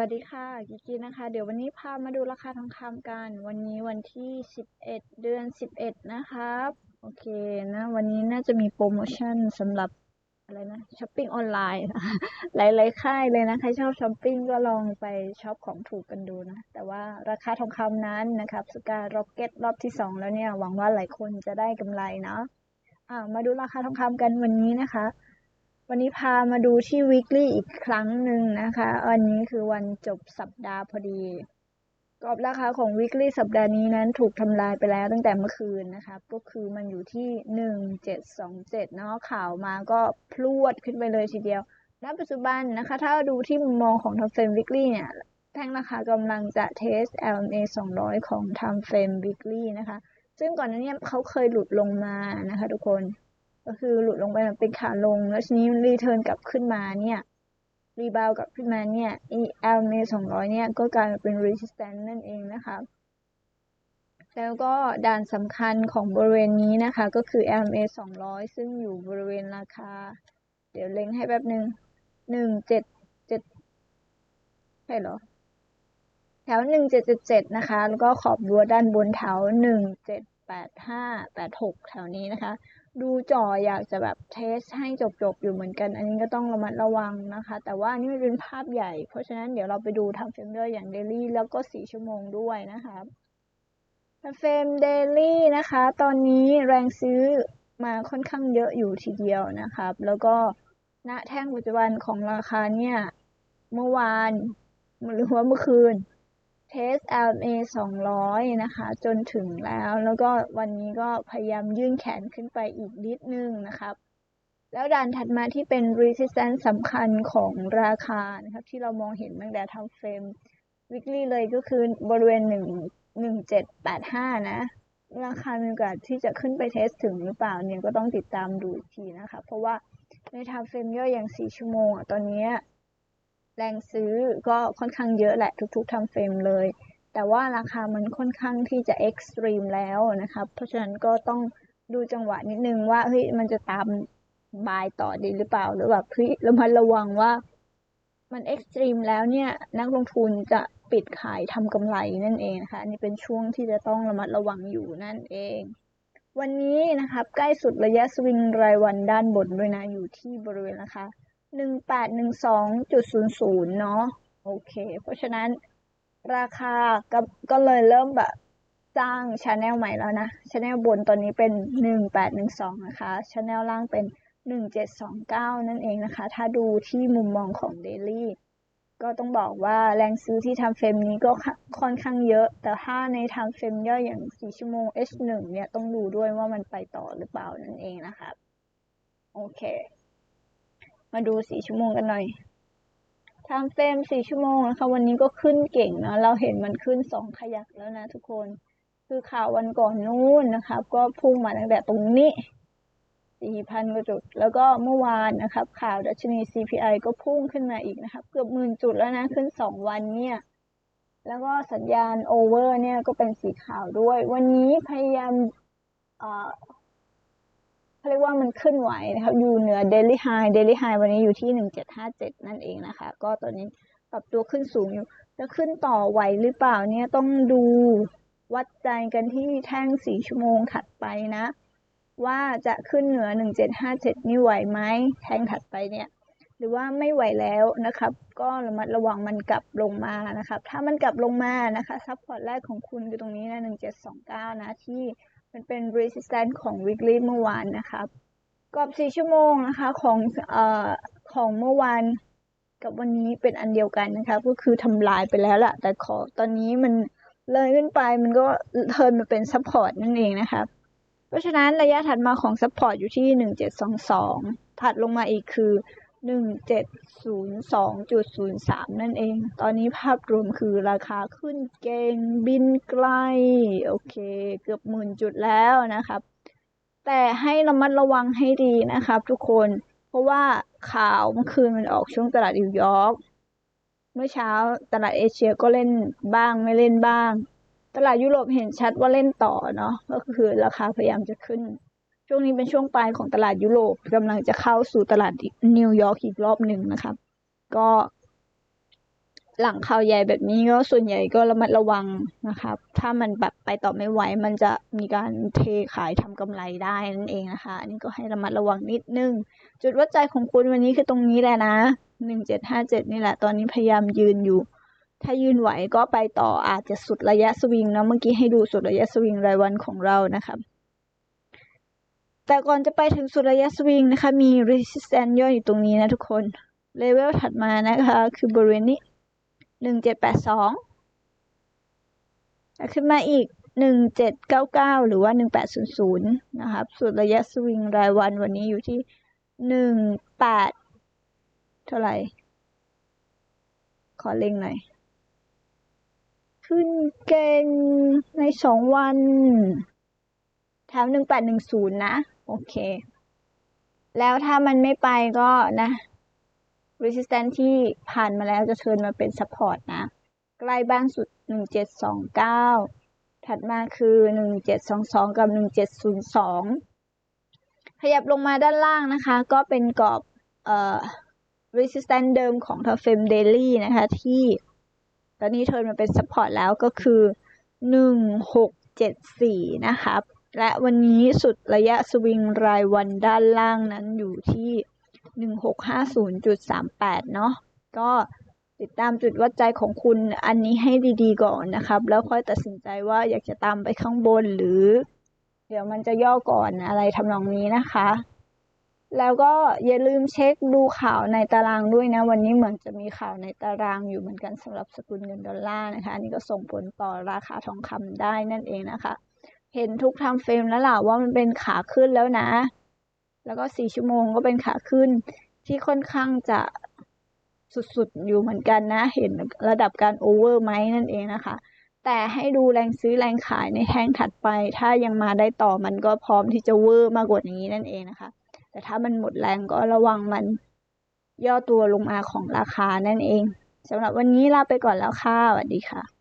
วัสดีค่ะกิกกี้นะคะ เดี๋ยววันนี้พามาดูราคาทองคำกัน วันนี้วันที่ 11 เดือน 11 นะครับ โอเคนะ วันนี้น่าจะมีโปรโมชั่นสำหรับอะไรนะช้อปปิ้งออนไลน์ หลายๆค่ายเลยนะ ใครชอบช้อปปิ้งก็ลองไปช็อปของถูกกันดูนะ แต่ว่าราคาทองคำนั้นนะครับสกา y r o เก็ตรอบที่ 2 แล้วเนี่ย หวังว่าหลายคนจะได้กำไรเนาะอ่ามาดูราคาทองคำกันวันนี้นะคะ วันนี้พามาดูที่ weekly อีกครั้งหนึ่งนะคะ วันนี้คือวันจบสัปดาห์พอดี กรอบราคาของ weekly สัปดาห์นี้นั้นถูกทำลายไปแล้วตั้งแต่เมื่อคืนนะคะ ก็คือมันอยู่ที่หนึ่งเนาะข่าวมาก็พรวดขึ้นไปเลยทีเดียว ณ ปัจจุบันนะคะ ถ้าดูที่มุมมองของ time frame weekly เนี่ย แท่งราคากำลังจะเทส LMA 200 ของ time frame weekly นะคะ ซึ่งก่อนหน้านี้เขาเคยหลุดลงมานะคะทุกคน ก็คือหลุดลงไปมันเป็นขาลง แล้วทีนี้รีเทิร์นกลับขึ้นมาเนี่ยรีบาวกลับขึ้นมาเนี่ยไอเอลเมสองร้อยเนี่ยก็กลายมาเป็น resistance นั่นเองนะคะแล้วก็ด่านสำคัญของบริเวณนี้นะคะ ก็คือ LMA 200 ซึ่งอยู่บริเวณราคา เดี๋ยวเล็งให้แป๊บหนึ่งหนึ่งเจ็ดเจ็ดใช่เหรอ แถวหนึ่งเจ็ดเจ็ดเจ็ดนะคะ แล้วก็ขอบรั้วด้านบนแถวหนึ่งเจ็ดแปดห้าแปดหกแถวนี้นะคะ ดูจออยากจะแบบเทสให้จบๆอยู่เหมือนกัน อันนี้ก็ต้องระมัดระวังนะคะ แต่ว่านี่มันเป็นภาพใหญ่ เพราะฉะนั้นเดี๋ยวเราไปดูทำเฟรมเด้วยอย่างเดลี่แล้วก็สี่ชั่วโมงด้วยนะคะทำเฟรมเดลี่นะคะ ตอนนี้แรงซื้อมาค่อนข้างเยอะอยู่ทีเดียวนะครับ แล้วก็ณแท่งปัจจุบันของราคาเนี่ย เมื่อวานหรือว่าเมื่อคืน เทส LMA 200 นะคะ จนถึงแล้ว แล้วก็วันนี้ก็พยายามยื่นแขนขึ้นไปอีกนิดนึงนะครับ แล้วด่านถัดมาที่เป็น resistance สำคัญของราคานะครับ ที่เรามองเห็นตั้งแต่ทำเฟรม weekly เลยก็คือบริเวณ 1 1785 นะ ราคามีโอกาสที่จะขึ้นไปเทสถึงหรือเปล่าเนี่ยก็ต้องติดตามดูอีกทีนะคะ เพราะว่าในทำเฟรมย่อยอย่าง 4 ชั่วโมงอะตอนนี้ แรงซื้อก็ค่อนข้างเยอะแหละทุกๆทำเฟรมเลย แต่ว่าราคามันค่อนข้างที่จะเอ็กซ์ตรีมแล้วนะครับ เพราะฉะนั้นก็ต้องดูจังหวะนิดนึงว่าเฮ้ยมันจะตามบายต่อดีหรือเปล่า หรือแบบเฮ้ยระมัดระวังว่ามันเอ็กซ์ตรีมแล้วเนี่ยนักลงทุนจะปิดขายทำกำไรนั่นเองนะคะนนี้เป็นช่วงที่จะต้องระมัดระวังอยู่นั่นเอง วันนี้นะครับใกล้สุดระยะสวิงรายวันด้านบนด้วยนะอยู่ที่บริเวณนะคะ หนึ่งแปดหนึ่งสองจุดศูนย์ศูนย์เนาะโอเค เพราะฉะนั้นราคาก็ก็เลยเริ่มแบบสร้างชาแนลใหม่แล้วนะชาแนลบนตอนนี้เป็นหนึ่งแปดหนึ่งสองนะคะชาแนลล่างเป็นหนึ่งเจ็ดสองเก้านั่นเองนะคะ ถ้าดูที่มุมมองของเดลี่ก็ต้องบอกว่าแรงซื้อที่ทำเฟรมนี้ก็ค่อนข้างเยอะ แต่ถ้าในทำเฟรมย่อยอย่างสี่ชั่วโมง H1 เนี่ยต้องดูด้วยว่ามันไปต่อหรือเปล่านั่นเองนะคะโอเค มาดูสี่ชั่วโมงกันหน่อยทำเฟรมสี่ชั่วโมงนะคะ วันนี้ก็ขึ้นเก่งนะเราเห็นมันขึ้นสองขยักแล้วนะทุกคน คือข่าววันก่อนนู้นนะครับก็พุ่งมาตั้งแต่ตรงนี้สี่พันกว่าจุด แล้วก็เมื่อวานนะครับ ข่าวดัชนี CPI ก็พุ่งขึ้นมาอีกนะครับ เกือบหมื่นจุดแล้วนะ ขึ้นสองวันเนี่ย แล้วก็สัญญาณโอเวอร์เนี่ยก็เป็นสีขาวด้วย วันนี้พยายาม เขาเรียกว่ามันขึ้นไหวนะครับ อยู่เหนือ daily high daily high วันนี้อยู่ที่หนึ่งเจ็ดห้าเจ็ดนั่นเองนะคะ ก็ตอนนี้ปรับตัวขึ้นสูงอยู่จะขึ้นต่อไหวหรือเปล่าเนี่ยต้องดูวัดใจกันที่แท่งสี่ชั่วโมงถัดไปนะ ว่าจะขึ้นเหนือหนึ่งเจ็ดห้าเจ็ดนี่ไหวไหมแท่งถัดไปเนี่ย หรือว่าไม่ไหวแล้วนะครับ ก็ระมัดระวังมันกลับลงมานะครับ ถ้ามันกลับลงมานะคะซัพพอร์ตแรกของคุณคือตรงนี้นะหนึ่งเจ็ดสองเก้านะที่ มันเป็น resistance ของ weekly เมื่อวานนะครับกรอบ4ชั่วโมงนะคะของเอ่อของเมื่อวานกับวันนี้เป็นอันเดียวกันนะคะก็คือทำลายไปแล้วล่ะ แต่ขอตอนนี้มันเลยขึ้นไปมันก็เทิร์นมาเป็น support นั่นเองนะคะเพราะฉะนั้นระยะถัดมาของ support อยู่ที่ 1722 ถัดลงมาอีกคือ 1702.03นั่นเอง ตอนนี้ภาพรวมคือราคาขึ้นเก่งบินไกล โอเค เกือบหมื่นจุดแล้วนะครับ แต่ให้ระมัดระวังให้ดีนะครับทุกคน เพราะว่าข่าวเมื่อคืนมันออกช่วงตลาดนิวยอร์ก เมื่อเช้าตลาดเอเชียก็เล่นบ้างไม่เล่นบ้าง ตลาดยุโรปเห็นชัดว่าเล่นต่อเนาะ ก็คือราคาพยายามจะขึ้น ช่วงนี้เป็นช่วงปลายของตลาดยุโรปกำลังจะเข้าสู่ตลาดนิวยอร์กอีกรอบหนึ่งนะครับ ก็ หลังข่าวใหญ่แบบนี้ก็ส่วนใหญ่ก็ระมัดระวังนะครับ ถ้ามันแบบไปต่อไม่ไหวมันจะมีการเทขายทำกำไรได้นั่นเองนะคะ อันนี้ก็ให้ระมัดระวังนิดนึง จุดวัดใจของคุณวันนี้คือตรงนี้แหละนะหนึ่งเจ็ดห้าเจ็ดนี่แหละ ตอนนี้พยายามยืนอยู่ ถ้ายืนไหวก็ไปต่ออาจจะสุดระยะสวิงเนาะเมื่อกี้ให้ดูสุดระยะสวิงรายวันของเรานะครับ แต่ก่อนจะไปถึงสุดระยะสวิงนะคะ มี resistance ย่อยอยู่ตรงนี้นะทุกคน เลเวลถัดมานะคะ คือบริเวณนี้หนึ่งเจ็ดแปดสองขึ้นมาอีกหนึ่งเจ็ดเก้าเก้าหรือว่าหนึ่งแปดศูนย์ศูนย์นะครับสุดระยะสวิงรายวันวันนี้อยู่ที่หนึ่งแปดเท่าไหร่ ขอเล็งหน่อย ขึ้นเก่งในสองวันแถมหนึ่งแปดหนึ่งศูนย์นะ โอเค แล้วถ้ามันไม่ไปก็นะ resistance ที่ผ่านมาแล้วจะเทินมาเป็น support นะ ใกล้บ้านสุด 1729 ถัดมาคือ 1722 กับ 1702 ขยับลงมาด้านล่างนะคะ ก็เป็นกรอบเอ่อ resistance เดิมของ t o f e m daily นะคะ ที่ตอนนี้เทินมาเป็น support แล้วก็คือ 1674 นะครับ และวันนี้สุดระยะสวิงรายวันด้านล่างนั้นอยู่ที่ 1650.38 เนาะก็ติดตามจุดวัดใจของคุณอันนี้ให้ดีๆก่อนนะครับ แล้วค่อยตัดสินใจว่าอยากจะตามไปข้างบนหรือ เดี๋ยวมันจะย่อก่อนอะไรทำนองนี้นะคะ แล้วก็อย่าลืมเช็คดูข่าวในตารางด้วยนะ วันนี้เหมือนจะมีข่าวในตารางอยู่เหมือนกันสำหรับสกุลเงินดอลลาร์นะคะอันนี้ก็ส่งผลต่อราคาทองคำได้นั่นเองนะคะ เห็นทุกทำเฟรมแล้วล่ะว่ามันเป็นขาขึ้นแล้วนะ แล้วก็สี่ชั่วโมงก็เป็นขาขึ้น ที่ค่อนข้างจะสุดๆอยู่เหมือนกันนะ เห็นระดับการโอเวอร์ไหมนั่นเองนะคะ แต่ให้ดูแรงซื้อแรงขายในแท่งถัดไป ถ้ายังมาได้ต่อมันก็พร้อมที่จะเวอร์มากกว่านี้นั่นเองนะคะ แต่ถ้ามันหมดแรงก็ระวังมันย่อตัวลงมาของราคานั่นเองสำหรับวันนี้ลาไปก่อนแล้วค่ะสวัสดีค่ะ